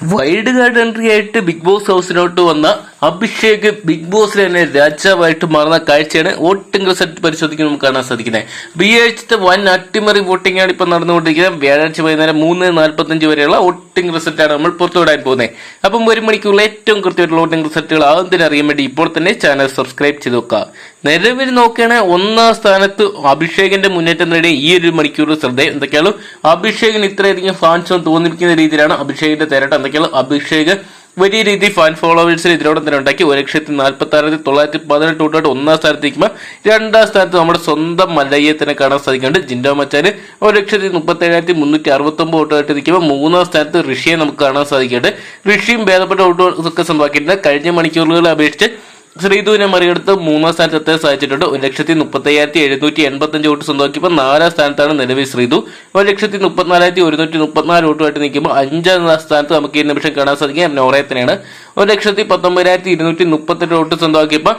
Wild card entry ആയിട്ട് big boss ഹൗസിലോട്ട് വന്ന അഭിഷേക് ബിഗ് ബോസിൽ തന്നെ രാജാവായിട്ട് മാറുന്ന കാഴ്ചയാണ് വോട്ടിംഗ് റിസൾട്ട് പരിശോധിക്കാൻ നമുക്ക് കാണാൻ സാധിക്കുന്നത്. വ്യാഴാഴ്ചത്തെ വൻ അട്ടിമറി വോട്ടിംഗ് ആണ് ഇപ്പോൾ നടന്നുകൊണ്ടിരിക്കുന്നത്. വ്യാഴാഴ്ച വൈകുന്നേരം മൂന്ന് നാൽപ്പത്തഞ്ച് വരെയുള്ള വോട്ടിംഗ് റിസൾട്ടാണ് നമ്മൾ പുറത്തുവിടാൻ പോകുന്നത്. അപ്പം ഒരു മണിക്കുള്ള ഏറ്റവും കൃത്യമായിട്ടുള്ള വോട്ടിംഗ് റിസൾട്ടുകൾ ആദ്യം അറിയാൻ വേണ്ടി ഇപ്പോൾ തന്നെ ചാനൽ സബ്സ്ക്രൈബ് ചെയ്ത് നോക്കുക. നിലവിൽ നോക്കുകയാണെങ്കിൽ ഒന്നാം സ്ഥാനത്ത് അഭിഷേകിന്റെ മുന്നേറ്റം നേടിയ ഈ ഒരു മണിക്കൂർ ശ്രദ്ധ എന്തൊക്കെയാണ് അഭിഷേകിന് ഇത്രയധികം ഫാൻസ് തോന്നിപ്പിക്കുന്ന രീതിയിലാണ് അഭിഷേകിന്റെ തേരട്ടം. എന്തൊക്കെയാണ് അഭിഷേക് വലിയ രീതിയിൽ ഫാൻ ഫോളോവേഴ്സിന് ഇതിനോടൊപ്പം തന്നെ ഉണ്ടാക്കി. ഒരു ലക്ഷത്തി നാൽപ്പത്തി ആറായിരത്തി തൊള്ളായിരത്തി പതിനെട്ട് തൊട്ടായിട്ട് ഒന്നാം സ്ഥാനത്ത് നിൽക്കുമ്പോൾ രണ്ടാം സ്ഥാനത്ത് നമ്മുടെ സ്വന്തം മല്ലയ്യെ തന്നെ കാണാൻ സാധിക്കുന്നുണ്ട്. ജിൻഡോ മച്ചാന് ഒരു ലക്ഷത്തി മുപ്പത്തി ഏഴായിരത്തി മുന്നൂറ്റി അറുപത്തി ഒമ്പത് വോട്ടായിട്ട് നിൽക്കുമ്പോൾ മൂന്നാം സ്ഥാനത്ത് ഋഷിയെ നമുക്ക് കാണാൻ സാധിക്കുന്നുണ്ട്. ഋഷിയും ഭേദപ്പെട്ട വോട്ടുകളൊക്കെ സ്വന്തമാക്കിയിട്ടുണ്ട് കഴിഞ്ഞ മണിക്കൂറുകളെ അപേക്ഷിച്ച് ശ്രീധുവിനെ മറികടത്ത് മൂന്നാം സ്ഥാനത്ത് എത്താൻ സാധിച്ചിട്ടുണ്ട്. ഒരു ലക്ഷത്തി മുപ്പത്തി അയ്യായിരത്തി എഴുന്നൂറ്റി എൺപത്തി അഞ്ച് വോട്ട് സ്വന്തമാക്കിയപ്പോൾ നാലാം സ്ഥാനത്താണ് നിലവിൽ ശ്രീധു. ഒരു ലക്ഷത്തി മുപ്പത്തിനാലായിരത്തി ഒരുന്നൂറ്റി മുപ്പത്തിനാല് വോട്ടുമായിട്ട് നിൽക്കുമ്പോൾ അഞ്ചാം സ്ഥാനത്ത് നമുക്ക് ഈ നിമിഷം കാണാൻ സാധിക്കുക നോറയത്തിനാണ് ഒരു ലക്ഷത്തി പത്തൊമ്പതിനായിരത്തി ഇരുന്നൂറ്റി മുപ്പത്തെട്ട് വോട്ട് സ്വന്തമാക്കിയപ്പോൾ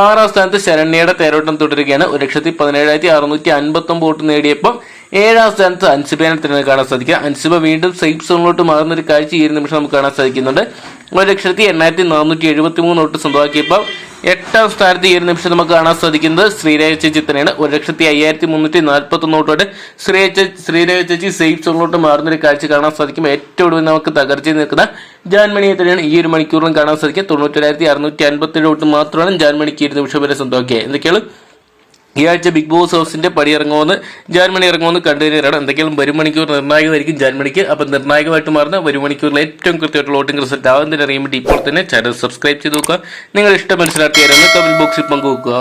ആറാം സ്ഥാനത്ത് ശരണ്യയുടെ തേരോട്ടം തുടരുകയാണ്. ഒരു ലക്ഷത്തി പതിനേഴായിരത്തി അറുന്നൂറ്റി അൻപത്തൊമ്പത് വോട്ട് നേടിയപ്പോൾ ഏഴാം സ്ഥാനത്ത് അൻസിബേനെ തന്നെ കാണാൻ സാധിക്കുക അൻസിബ വീണ്ടും സേഫ് സോണിലോട്ട് മാറുന്ന ഒരു കാഴ്ച ഈ നിമിഷം നമുക്ക് കാണാൻ സാധിക്കുന്നുണ്ട്. ഒരു ലക്ഷത്തി എണ്ണായിരത്തി നാനൂറ്റി എഴുപത്തി മൂന്ന് വോട്ട് സ്വന്തമാക്കിയപ്പോൾ എട്ടാം സ്ഥാനത്ത് ഈ ഒരു നിമിഷം നമുക്ക് കാണാൻ സാധിക്കുന്നത് ശ്രീരേഖ ചേച്ചി തന്നെയാണ്. ഒരു ലക്ഷത്തി അയ്യായിരത്തി മുന്നൂറ്റി നാൽപ്പത്തി ഒന്ന് വോട്ടോടെ ശ്രീരേഖ ശ്രീരേഖ ചേച്ചി സേഫ് സോണിലോട്ട് മാറുന്ന ഒരു കാഴ്ച കാണാൻ സാധിക്കും. ഏറ്റവും ഒടുവിൽ നമുക്ക് തകർച്ചയിൽ നിൽക്കുന്ന ജാൻമണിയെ തന്നെയാണ് ഈ ഒരു മണിക്കൂറിലും കാണാൻ സാധിക്കുക. തൊണ്ണൂറ്റൊരായിരത്തി അറുന്നൂറ്റി അൻപത്തി ഏഴ് വോട്ട് മാത്രമാണ് ജാൻമണിക്ക് ഈ ഒരു നിമിഷം വരെ സ്വന്തമാക്കിയത്. എന്തൊക്കെയാണ്? ഈ ആഴ്ച ബിഗ് ബോസ് ഹൗസിന്റെ പടി ഇറങ്ങുമെന്ന് ജാൻമണി ഇറങ്ങുമെന്ന് കണ്ടെയ്നറാണ് എന്തെങ്കിലും വരുമണിക്കൂർ നിർണായകമായിരിക്കും ജാൻമണിക്ക്. അപ്പോൾ നിർണായകമായിട്ട് മാറുന്ന വരുമണിക്കൂറിൽ ഏറ്റവും കൃത്യമായിട്ടുള്ള വോട്ടിംഗ് റിസൾട്ട് ആകുന്നതിന് അറിയാൻ വേണ്ടി ഇപ്പോൾ തന്നെ ചാനൽ സബ്സ്ക്രൈബ് ചെയ്ത് നോക്കുക. നിങ്ങൾ ഇഷ്ടം മനസ്സിലാക്കിയായിരുന്നു കമന്റ് ബോക്സിൽ പങ്കുവെക്കുക.